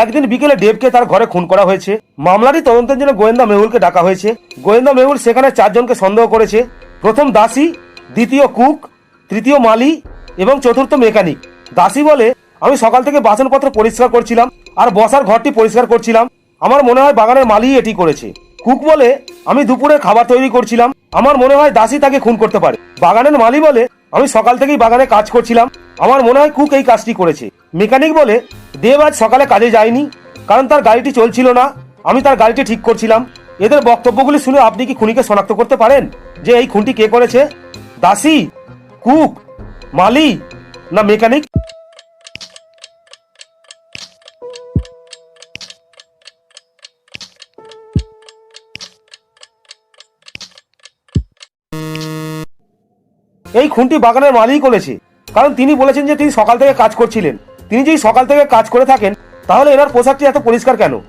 একদিন বিকেলে দেবকে তার ঘরে খুন করা হয়েছে। মামলাটি তদন্তের জন্য গোয়েন্দা মেহুলকে ডাকা হয়েছে। গোয়েন্দা মেহুল সেখানে চারজনকে সন্দেহ করেছে। প্রথম দাসী, দ্বিতীয় কুক, তৃতীয় মালি এবং চতুর্থ মেকানিক। দাসী বলে, আমি সকাল থেকে বাসনপত্র পরিষ্কার করছিলাম আর বসার ঘরটি পরিষ্কার করছিলাম। আমার মনে হয় বাগানের মালি এটি করেছে। কুক বলে, আমি দুপুরে খাবার তৈরি করছিলাম। আমার মনে হয় দাসী তাকে খুন করতে পারে। বাগানের মালি বলে, আমি সকাল থেকেই বাগানে কাজ করছিলাম। আমার মনে হয় কুক এই কাজটি করেছে। মেকানিক বলে, দেব আজ সকালে কাজে যায়নি, কারণ তার গাড়িটি চলছিল না, আমি তার গাড়িটি ঠিক করছিলাম। এদের বক্তব্যগুলি শুনে আপনি কি খুনিকে শনাক্ত করতে পারেন? যে এই খুনটি কে করেছে? দাসী? কুক? মালি? না মেকানিক? এই খুনটি বাগানের মালিক করেছে। কারণ তিনি বলেছেন যে তিনি সকাল থেকে কাজ করছিলেন। তিনি যদি সকাল থেকে কাজ করে থাকেন, তাহলে এনার পোশাকটি এত পরিষ্কার কেন?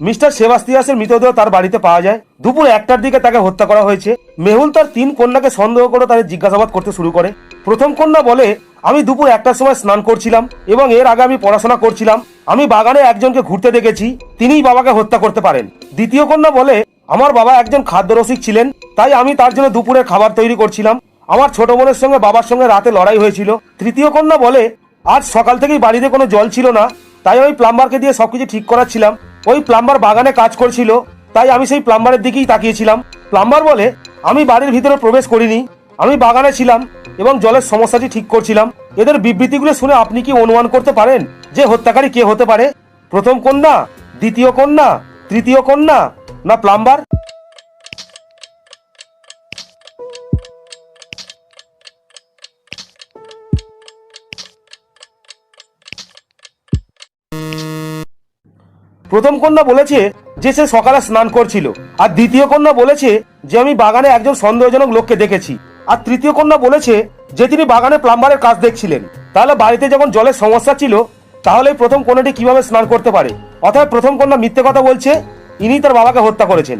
মিস্টার সেবাস্তিয়াসের মৃতদেহ তার বাড়িতে পাওয়া যায়। দুপুর একটার দিকে তাকে হত্যা করা হয়েছে। মেহুল তার তিন কন্যাকে সন্দেহ করে তাদের জিজ্ঞাসাবাদ করতে শুরু করে। প্রথম কন্যা বলে, আমি দুপুর একটার সময় স্নান করছিলাম এবং এর আগে আমি পড়াশোনা করছিলাম। আমি বাগানে একজনকে ঘুরতে দেখেছি। তিনিই বাবাকে হত্যা করতে পারেন। দ্বিতীয় কন্যা বলে, আমার বাবা একজন খাদ্যরসিক ছিলেন, তাই আমি তার জন্য দুপুরের খাবার তৈরি করছিলাম। আমার ছোট বোনের সঙ্গে বাবার সঙ্গে রাতে লড়াই হয়েছিল। তৃতীয় কন্যা বলে, আজ সকাল থেকেই বাড়িতে কোনো জল ছিল না, তাই ওই প্লাম্বারকে দিয়ে সবকিছু ঠিক করাচ্ছিলাম। ওই প্লাম্বার বাগানে কাজ করছিল, তাই আমি সেই প্লাম্বারের দিকেই তাকিয়েছিলাম। প্লাম্বার বলে, আমি বাড়ির ভিতরে প্রবেশ করিনি, আমি বাগানে ছিলাম এবং জলের সমস্যাটি ঠিক করছিলাম। এদের বিবৃতিগুলো শুনে আপনি কি অনুমান করতে পারেন যে হত্যাকারী কে হতে পারে? প্রথম কন্যা, দ্বিতীয় কন্যা, তৃতীয় কন্যা, না প্লাম্বার? প্রথম কন্যা বলেছে যে সে সকালে স্নান করছিল, আর দ্বিতীয় কন্যা বলেছে যে আমি বাগানে একজন সন্দেহজনক লোককে দেখেছি, আর তৃতীয় কন্যা বলেছে যে তিনি বাগানে প্লাম্বারের কাজ দেখছিলেন। তাহলে বাড়িতে যখন জলের সমস্যা ছিল, তাহলে প্রথম কন্যাটি কীভাবে স্নান করতে পারে? অর্থাৎ প্রথম কন্যা মিথ্যে কথা বলছে ইনি তার বাবাকে হত্যা করেছেন।